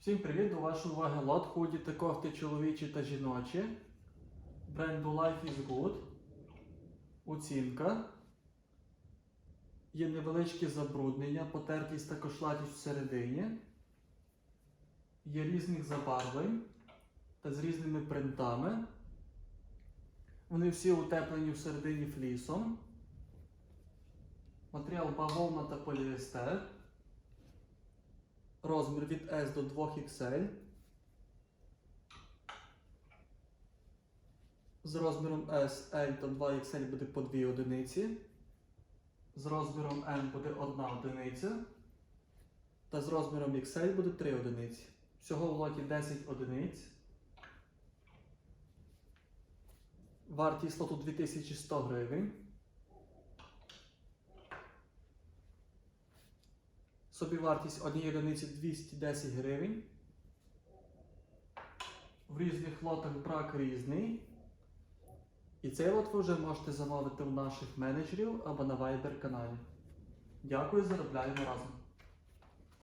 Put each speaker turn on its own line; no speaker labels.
Всім привіт! До вашої уваги лот худі та кофти чоловічі та жіночі. Бренду Life is Good. Оцінка. Є невеличкі забруднення, потертість та кошлатість всередині. Є різних забарвлень та з різними принтами. Вони всі утеплені всередині флісом. Матеріал бавовна та поліестер. Розмір від S до 2XL. З розміром S, L та 2XL буде по 2 одиниці. З розміром M буде 1 одиниця. Та з розміром XL буде 3 одиниці. Всього в лоті 10 одиниць. Вартість лоту 2100 гривень. Собівартість однієї одиниці 210 гривень. В різних лотах брак різний. І цей лот ви вже можете замовити у наших менеджерів або на Viber каналі. Дякую, заробляємо разом.